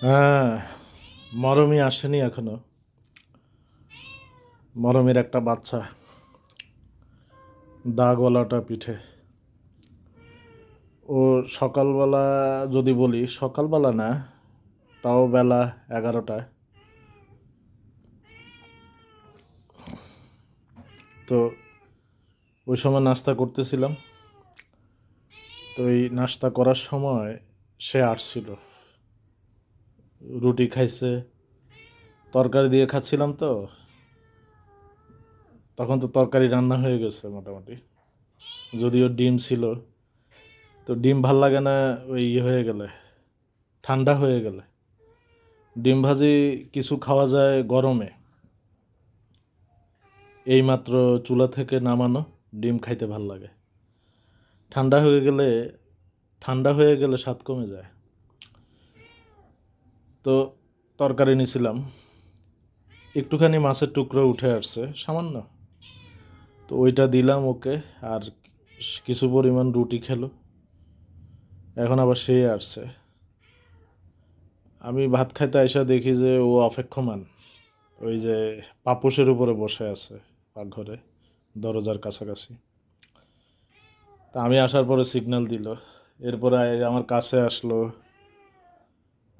হ্যাঁ মরমই আসেনি এখনও। মরমের একটা বাচ্চা। দাগওয়ালাটা পিঠে। ও সকালবেলা যদি বলি, সকালবেলা না, তাও বেলা এগারোটায় তো ওই সময় নাস্তা করতেছিলাম। তো এই নাস্তা করার সময় সে আসছিল। রুটি খাইছে। তরকারি দিয়ে খাচ্ছিলাম তো। তখন তো তরকারি রান্না হয়ে গেছে মোটামুটি। যদিও ডিম ছিল। তো ডিম ভালো লাগে না ওই ইয়ে হয়ে গেলে, ঠান্ডা হয়ে গেলে। ডিম ভাজি কিছু খাওয়া যায় গরমে। এইমাত্র চুলা থেকে নামানো ডিম খাইতে ভালো লাগে। ঠান্ডা হয়ে গেলে, ঠান্ডা হয়ে গেলে স্বাদ কমে যায়। তো তরকারি নিছিলাম। একটুখানি মাছের টুকরো উঠে আসছে, সামান্য। তো ওইটা দিলাম ওকে, আর কিছু পরিমাণ রুটি খেলো। এখন আবার সে আসছে। আমি ভাত খাইতে আইসা দেখি যে ও অপেক্ষমান। ওই যে পাপোশের উপরে বসে আছে পাকঘরে, দরজার কাছাকাছি। তা আমি আসার পরে সিগন্যাল দিল। এরপরে আমার কাছে আসলো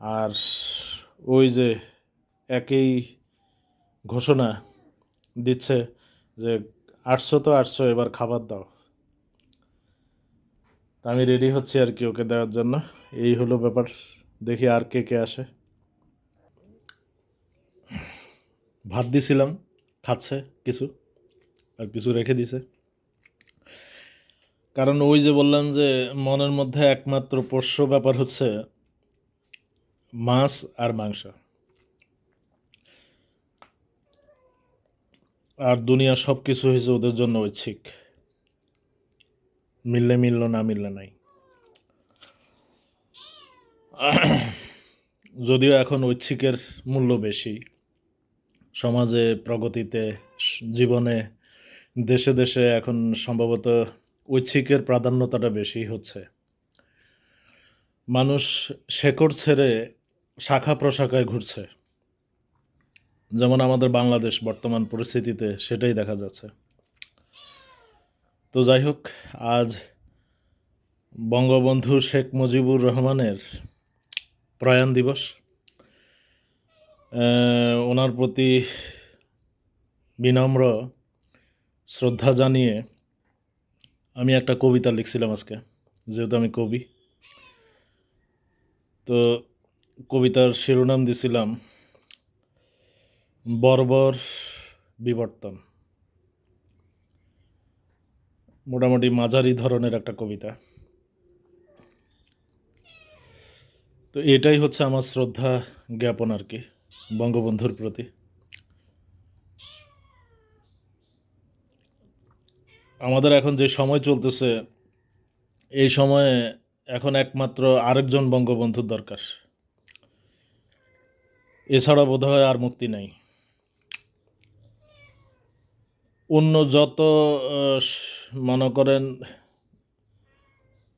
আর ওই যে একই ঘোষণা দিচ্ছে যে আটশো তো আটশো, এবার খাবার দাও। আমি রেডি হচ্ছি আর কি ওকে দেওয়ার জন্য। এই হলো ব্যাপার, দেখি আর কে কে আসে। ভাত দিছিলাম, খাচ্ছে কিছু, আর কিছু রেখে দিছে। কারণ ওই যে বললাম যে মনের মধ্যে একমাত্র পোষ্য ব্যাপার হচ্ছে মাছ আর মাংস। আর দুনিয়া সব কিছু হয়েছে ওদের জন্য ঐচ্ছিক। মিললে মিলল, না মিললে নাই। যদিও এখন ঐচ্ছিকের মূল্য বেশি, সমাজে, প্রগতিতে, জীবনে, দেশে দেশে এখন সম্ভবত ঐচ্ছিকের প্রাধান্যতাটা বেশি হচ্ছে। মানুষ শেকড় ছেড়ে শাখা প্রশাখায় ঘুরছে। যেমন আমাদের বাংলাদেশ বর্তমান পরিস্থিতিতে সেটাই দেখা যাচ্ছে। তো যাই হোক, আজ বঙ্গবন্ধু শেখ মুজিবুর রহমানের প্রয়াণ দিবস। ওনার প্রতি বিনম্র শ্রদ্ধা জানিয়ে আমি একটা কবিতা লিখছিলাম আজকে, যেহেতু আমি কবি। তো কবিতার শিরোনাম দিছিলাম, বর্বর বিবর্তন। মোটামুটি মাঝারি ধরনের একটা কবিতা। তো এটাই হচ্ছে আমার শ্রদ্ধা জ্ঞাপন আর কি, বঙ্গবন্ধুর প্রতি। আমাদের এখন যে সময় চলতেছে, এই সময়ে এখন একমাত্র আরেকজন বঙ্গবন্ধুর দরকার। এছাড়া বোধহয় আর মুক্তি নাই। অন্য যত মনে করেন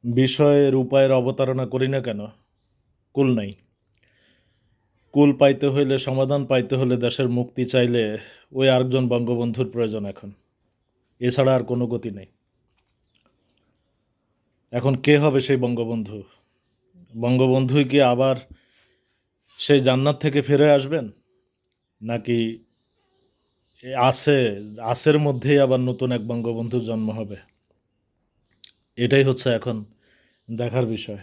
বিষয়ের উপায়ের অবতারণা করি না কেন, কুল নাই। কুল পাইতে হইলে, সমাধান পাইতে হলে দেশের মুক্তি চাইলে ওই আরেকজন বঙ্গবন্ধুর প্রয়োজন এখন। এছাড়া আর কোনো গতি নেই। এখন কে হবে সেই বঙ্গবন্ধু? বঙ্গবন্ধুই কি আবার সেই জান্নাত থেকে ফিরে আসবেন? নাকি আছে আসের মধ্যেই আবার নতুন এক বঙ্গবন্ধুর জন্ম হবে? এটাই হচ্ছে এখন দেখার বিষয়।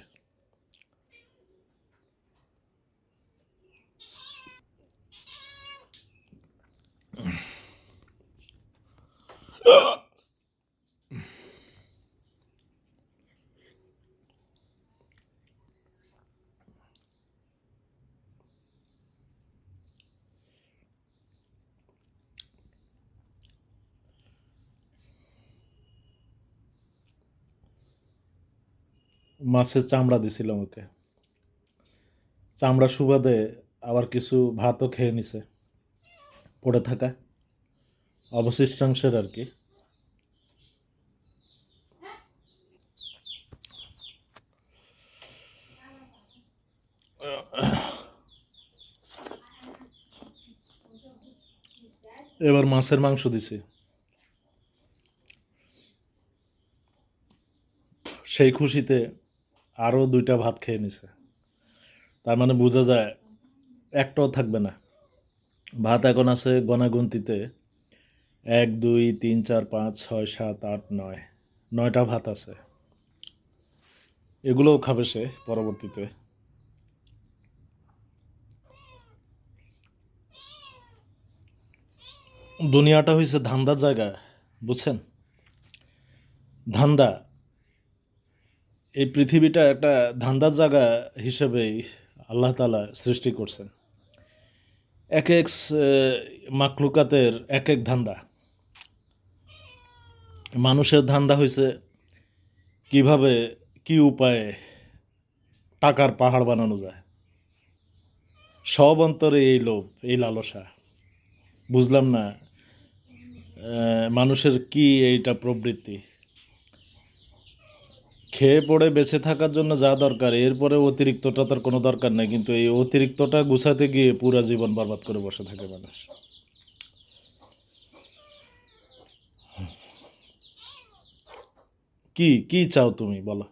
মাছের চামড়া দিছিলাম ওকে চামড়া সুবাদে আবার কিছু ভাতও খেয়ে নিছে, পড়ে থাকা অবশিষ্টাংশের আর কি এবার মাছের মাংস দিছি। সেই খুশিতে আরও দুইটা ভাত খেয়ে নিছে। তার মানে বোঝা যায় একটাও থাকবে না। ভাত এখন আছে গণাগুন্তিতে। এক, দুই, তিন, চার, পাঁচ, ছয়, সাত, আট, নয়। নয়টা ভাত আছে। এগুলোও খাবে সে পরবর্তীতে। দুনিয়াটা হয়েছে ধান্দার জায়গা, বুঝছেন? ধান্দা এই পৃথিবীটা একটা ধান্দার জায়গা হিসেবেই আল্লাহ তালা সৃষ্টি করছেন। এক এক মাকলুকাতের এক এক ধান্দা। মানুষের ধান্দা হয়েছে কীভাবে, কি উপায়ে টাকার পাহাড় বানানো যায়। সব অন্তরে এই লোভ, এই লালসা। বুঝলাম না মানুষের কি এইটা প্রবৃত্তি? খেয়ে পড়ে বেঁচে থাকার জন্য যা দরকার, এরপরে অতিরিক্তটা তার কোনো দরকার নেই, কিন্তু এই অতিরিক্তটা গুছাতে গিয়ে পুরা জীবন বরবাদ করে বসে থাকে মানুষ। কি কি চাও তুমি, বলো?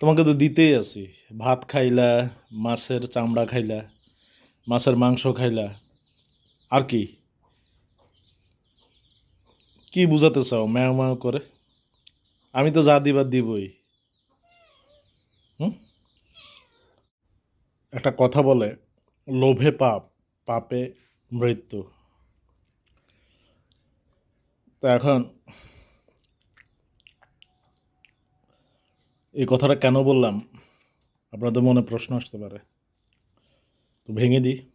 তোমাকে তো দিতেই আছি। ভাত খাইলা, মাছের চামড়া খাইলা, মাছের মাংস খাইলা। আর কি? কি বুঝাতে চাও, ম্যাও ম্যাও করে? আমি তো যা দিবার দিবই। হুম? একটা কথা বলে, লোভে পাপ, পাপে মৃত্যু। তো এখন, এই কথাটা কেন বললাম? আপনাদের মনে প্রশ্ন আসতে পারে। তো ভেঙে দিই।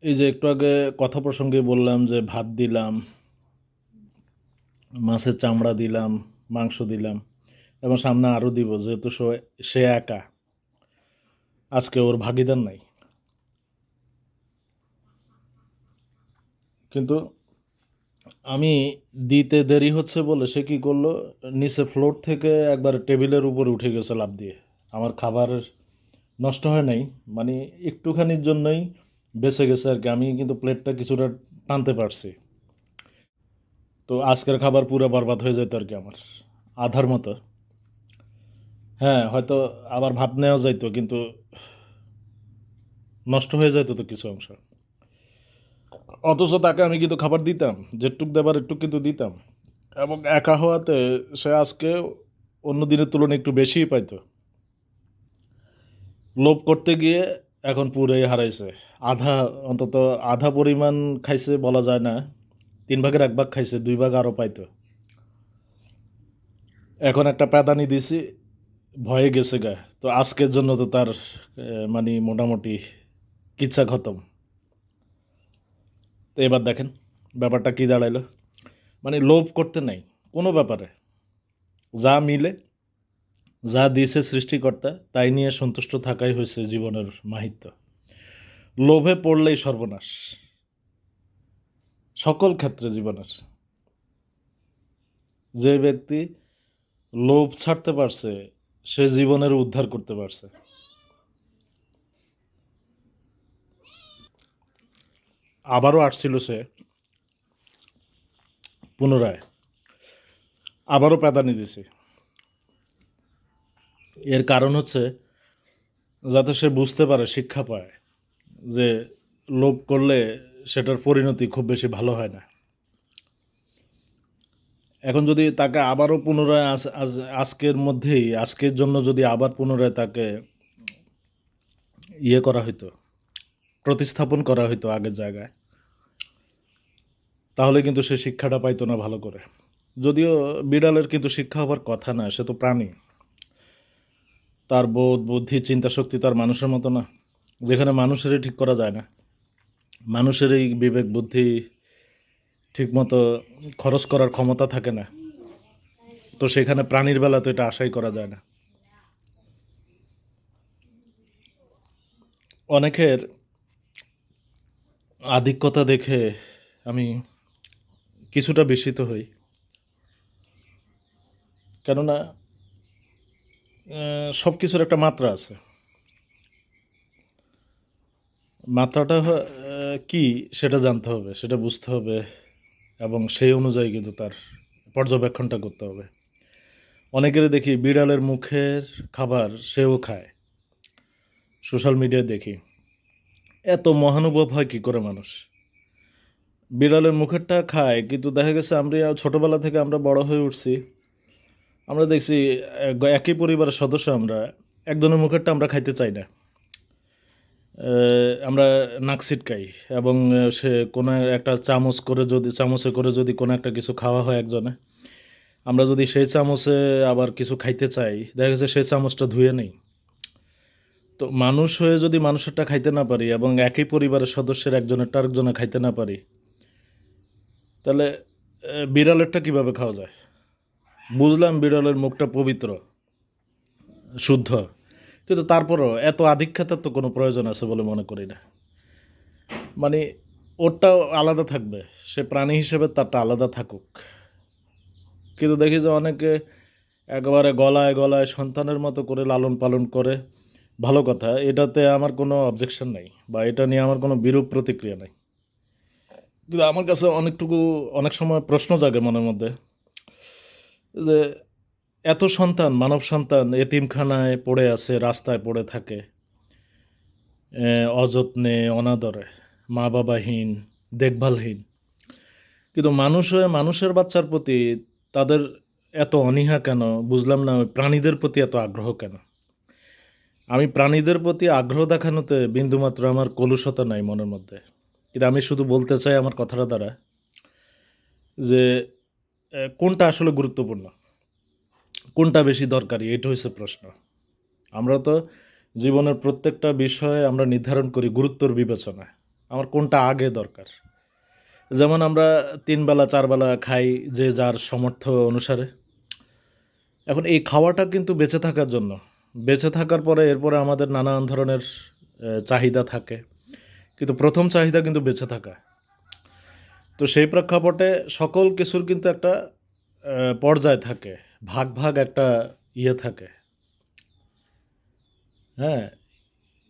এই যে একটু আগে কথা প্রসঙ্গে বললাম যে ভাত দিলাম মাছের চামড়া দিলাম, মাংস দিলাম এবং সামনে আরও দিব, যেহেতু সে- একা। আজকে ওর ভাগিদার নাই। কিন্তু আমি দিতে দেরি হচ্ছে বলে সে কি করল? নিচে ফ্লোর থেকে একবার টেবিলের উপরে উঠে গেছে লাভ দিয়ে। আমার খাবার নষ্ট হয় নাই মানে একটুখানির জন্যই বেঁচে গেছে আর কি। আমি কিন্তু প্লেটটা কিছুটা টানতে পারছি। তো আজকের খাবার পুরো বরবাদ হয়ে যেত আর কি আমার। আধার মতো। হ্যাঁ হয়তো আবার ভাত নেওয়া যাইতো, কিন্তু নষ্ট হয়ে যেত তো কিছু অংশ। অথচ তাকে আমি কিন্তু খাবার দিতাম, যেটুক দেবার একটু কিন্তু দিতাম। এবং একা হওয়াতে সে আজকে অন্য দিনের তুলনায় একটু বেশিই পাইতো। লোভ করতে গিয়ে এখন পুরোই হারাইছে। আধা, অন্তত আধা পরিমাণ খাইছে বলা যায় না। তিন ভাগের এক ভাগ খাইছে, দুই ভাগ আরও পাইতো। এখন একটা প্যাদানি দিছি, ভয়ে গেছে গা। তো আজকের জন্য তো তার মানে মোটামুটি কিচ্ছা খতম। তো এবার দেখেন, ব্যাপারটা কি দাঁড়াইলো। মানে লোভ করতে নাই, কোনো ব্যাপারে। যা মিলে, যা দিয়েছে সৃষ্টিকর্তা, তাই নিয়ে সন্তুষ্ট থাকাই হয়েছে জীবনের মাহিত্য। লোভে পড়লেই সর্বনাশ। সকল ক্ষেত্রে জীবনের যে ব্যক্তি লোভ ছাড়তে পারছে, সে জীবনের উদ্ধার করতে পারছে। আবারও আসছিল সে পুনরায়। আবারও প্যাদানি দিছে। এর কারণ হচ্ছে, যাতে সে বুঝতে পারে, শিক্ষা পায় যে লোভ করলে সেটার পরিণতি খুব বেশি ভালো হয় না। এখন যদি তাকে আবারও পুনরায় আজ আজ, আজকের মধ্যেই, আজকের জন্য যদি আবার পুনরায় তাকে ইয়ে করা হইতো, প্রতিস্থাপন করা হইতো আগের জায়গায়, তাহলে কিন্তু সে শিক্ষাটা পাইতো না ভালো করে। যদিও বিড়ালের কিন্তু শিক্ষা হবার কথা না, সে তো প্রাণী। তার বোধ, বুদ্ধি, চিন্তা শক্তি তার মানুষের মতো না, যেখানে মানুষেরই ঠিক করা যায় না। মানুষেরই বিবেক বুদ্ধি ঠিকমতো খরচ করার ক্ষমতা থাকে না। তো সেখানে প্রাণীর বেলা তো এটা আশাই করা যায় না। অনেকের আধিক্যতা দেখে আমি কিছুটা বিস্মিত হই। কেননা সব কিছুর একটা মাত্রা আছে। মাত্রাটা কি সেটা জানতে হবে, সেটা বুঝতে হবে এবং সেই অনুযায়ী কিন্তু তার পর্যবেক্ষণটা করতে হবে। অনেকের দেখি বিড়ালের মুখের খাবার সেও খায়। সোশ্যাল মিডিয়ায় দেখি। এত মহানুভব হয় কি করে মানুষ? বিড়ালের মুখেরটা খায়, কিন্তু দেখা গেছে আমরা ছোটোবেলা থেকে আমরা বড় হয়ে উঠছি। আমরা দেখছি একই পরিবারের সদস্য আমরা, একজনের মুখেরটা আমরা খাইতে চাই না। আমরা নাক ছিটকাই এবং সে কোনো একটা চামচ করে যদি, চামচে করে যদি কোনো একটা কিছু খাওয়া হয় একজনে, আমরা যদি সেই চামচে আবার কিছু খাইতে চাই, দেখা গেছে সেই চামচটা ধুয়ে নেই। তো মানুষ হয়ে যদি মানুষেরটা খাইতে না পারি এবং একই পরিবারের সদস্যের একজনের একজনেরটা আরেকজনে খাইতে না পারি, তাহলে বিড়ালেরটা কীভাবে খাওয়া যায়? বুঝলাম বিড়ালের মুখটা পবিত্র, শুদ্ধ। কিন্তু তারপরও এত আধিক্ষেতার তো কোনো প্রয়োজন আছে বলে মনে করি না। মানে ওরটাও আলাদা থাকবে, সে প্রাণী হিসেবে তারটা আলাদা থাকুক। কিন্তু দেখি যে অনেকে একেবারে গলায় গলায় সন্তানের মতো করে লালন পালন করে, ভালো কথা, এটাতে আমার কোনো অবজেকশন নাই বা এটা নিয়ে আমার কোনো বিরূপ প্রতিক্রিয়া নাই। কিন্তু আমার কাছে অনেকটুকু অনেক সময় প্রশ্ন জাগে মনের মধ্যে যে এত সন্তান, মানব সন্তান এতিমখানায় পড়ে আছে, রাস্তায় পড়ে থাকে অযত্নে, অনাদরে মা বাবাহীন দেখভালহীন। কিন্তু মানুষ হয়ে মানুষের বাচ্চার প্রতি তাদের এত অনীহা কেন? বুঝলাম না প্রাণীদের প্রতি এত আগ্রহ কেন? আমি প্রাণীদের প্রতি আগ্রহ দেখানোতে বিন্দুমাত্র আমার কলুষতা নাই মনের মধ্যে। কিন্তু আমি শুধু বলতে চাই আমার কথাটা দ্বারা যে কোনটা আসলে গুরুত্বপূর্ণ? কোনটা বেশি দরকারি? এটা হচ্ছে প্রশ্ন। আমরা তো জীবনের প্রত্যেকটা বিষয়ে আমরা নির্ধারণ করি গুরুত্বর বিবেচনায়, আমার কোনটা আগে দরকার। যেমন আমরা তিন বেলা চার বেলা খাই যে যার সমর্থ অনুসারে। এখন এই খাওয়াটা কিন্তু বেঁচে থাকার জন্য। বেঁচে থাকার পরে এরপরে আমাদের নানান ধরনের চাহিদা থাকে। কিন্তু প্রথম চাহিদা কিন্তু বেঁচে থাকা। তো সেই প্রেক্ষাপটে সকল কিছুর কিন্তু একটা পর্যায় থাকে। ভাগ ভাগ একটা ইয়ে থাকে। হ্যাঁ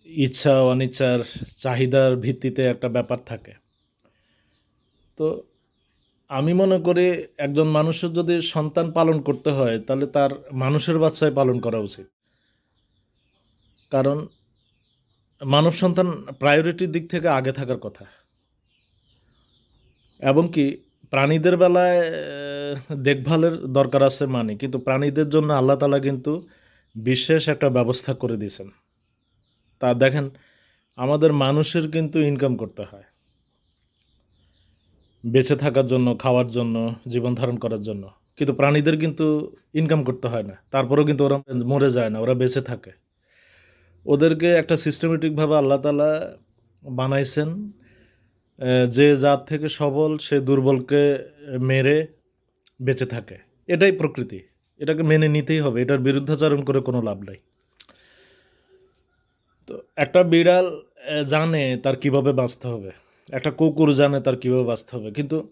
ইচ্ছা, অনিচ্ছার চাহিদার ভিত্তিতে একটা ব্যাপার থাকে। তো আমি মনে করি একজন মানুষের যদি সন্তান পালন করতে হয়, তাহলে তার মানুষের বাচ্চায় পালন করা উচিত। কারণ মানব সন্তান প্রায়োরিটির দিক থেকে আগে থাকার কথা। এবং কি প্রাণীদের বেলায় দেখভালের দরকার আছে মানে কিন্তু প্রাণীদের জন্য আল্লাহ তালা কিন্তু বিশেষ একটা ব্যবস্থা করে দিয়েছেন। তা দেখেন, আমাদের মানুষের কিন্তু ইনকাম করতে হয়। বেঁচে থাকার জন্য, খাওয়ার জন্য, জীবন ধারণ করার জন্য। কিন্তু প্রাণীদের কিন্তু ইনকাম করতে হয় না। তারপরেও কিন্তু ওরা মরে যায় না, ওরা বেঁচে থাকে। ওদেরকে একটা সিস্টেমেটিকভাবে আল্লাহ তালা বানাইছেন। যে জাত থেকে সবল, সে দুর্বলকে মেরে বেঁচে থাকে। এটাই প্রকৃতি। এটাকে মেনে নিতেই হবে। এটার বিরুদ্ধাচরণ করে কোনো লাভ নাই। তো একটা বিড়াল জানে তার কীভাবে বাঁচতে হবে। একটা কুকুর জানে তার কীভাবে বাঁচতে হবে। কিন্তু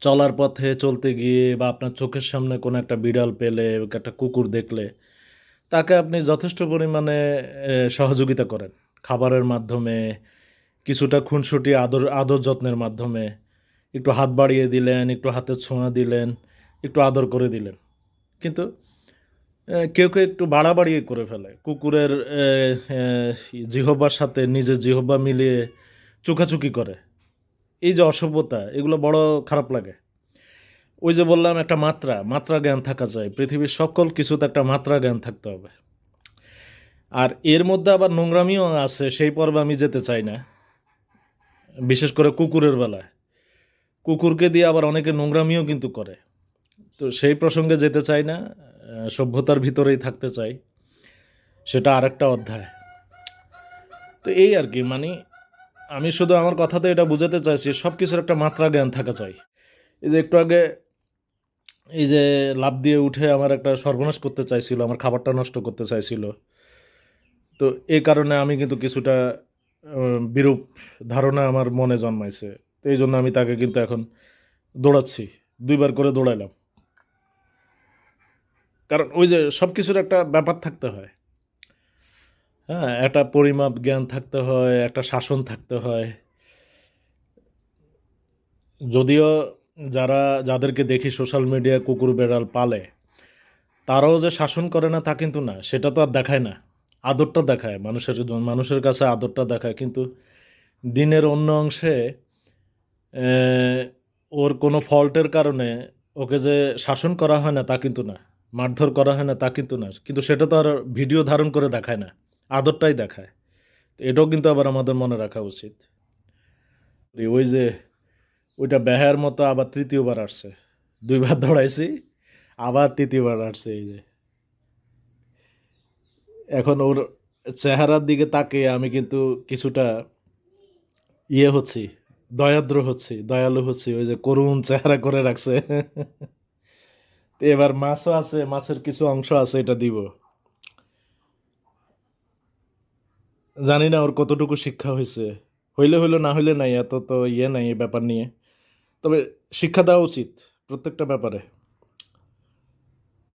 চলার পথে, চলতে গিয়ে বা আপনার চোখের সামনে কোনো একটা বিড়াল পেলে, একটা কুকুর দেখলে, তাকে আপনি যথেষ্ট পরিমাণে সহযোগিতা করেন। খাবারের মাধ্যমে কিছুটা খুনসুটি আদর আদর যত্নের মাধ্যমে একটু হাত বাড়িয়ে দিলেন একটু হাতে ছোঁয়া দিলেন একটু আদর করে দিলেন। কিন্তু কেউ কেউ একটু বাড়াবাড়িয়ে করে ফেলে। কুকুরের আহ, সাথে নিজের জিহ্বা মিলিয়ে চুকাচুকি করে। এই যে অসভ্যতা এগুলো বড় খারাপ লাগে। ওই যে বললাম একটা মাত্রা মাত্রা জ্ঞান থাকা চাই। পৃথিবীর সকল কিছুতে একটা মাত্রা জ্ঞান থাকতে হবে। আর এর মধ্যে আবার নোংরামিও আছে সেই পর্বে আমি যেতে চাই না। বিশেষ করে কুকুরের বেলায়। কুকুরকে দিয়ে আবার অনেকে নোংরামিও কিন্তু করে। তো সেই প্রসঙ্গে যেতে চাই না সভ্যতার ভিতরেই থাকতে চাই। সেটা আরেকটা অধ্যায়। তো এই আর কি মানে আমি শুধু আমার কথাতে এটা বোঝাতে চাইছি সব কিছুর একটা মাত্রা জ্ঞান থাকা চাই। এই যে একটু আগে এই যে লাভ দিয়ে উঠে আমার একটা সর্বনাশ করতে চাইছিল, আমার খাবারটা নষ্ট করতে চাইছিল। তো এই কারণে আমি কিন্তু কিছুটা বিরূপ ধারণা আমার মনে জন্মাইছে। তো এই জন্য আমি তাকে কিন্তু এখন দৌড়াচ্ছি। দুইবার করে দৌড়াইলাম। কারণ ওই যে সব কিছুর একটা ব্যাপার থাকতে হয়। হ্যাঁ একটা পরিমাপ জ্ঞান থাকতে হয়, একটা শাসন থাকতে হয়। যদিও যারা, যাদেরকে দেখি সোশ্যাল মিডিয়ায় কুকুর বেড়াল পালে, তারাও যে শাসন করে না তা কিন্তু না, সেটা তো আর দেখায় না। আদরটা দেখায়, মানুষের মানুষের কাছে আদরটা দেখায়, কিন্তু দিনের অন্য অংশে ওর কোনো ফল্টের কারণে ওকে যে শাসন করা হয় না তা কিন্তু না, মারধর করা হয় না তা কিন্তু না, কিন্তু সেটা তো আর ভিডিও ধারণ করে দেখায় না, আদরটাই দেখায়। তো এটাও কিন্তু আবার আমাদের মনে রাখা উচিত। ওই যে, ওইটা ব্যাহার মতো আবার তৃতীয়বার আসছে, দুইবার দৌড়াইছি, আবার তৃতীয়বার আসছে এই যে। এখন ওর চেহারার দিকে তাকিয়ে আমি কিন্তু কিছুটা ইয়ে হচ্ছি, দয়াদ্র হচ্ছি, দয়ালু হচ্ছি, ওই যে করুণ চেহারা করে রাখছে। এবার মাছও আছে, মাছের কিছু অংশ আছে, এটা দিব। জানি না ওর কতটুকু শিক্ষা হয়েছে। হইলে হইল, না হইলে নাই, এত তো ইয়ে নাই এই ব্যাপার নিয়ে। তবে শিক্ষা দেওয়া উচিত প্রত্যেকটা ব্যাপারে।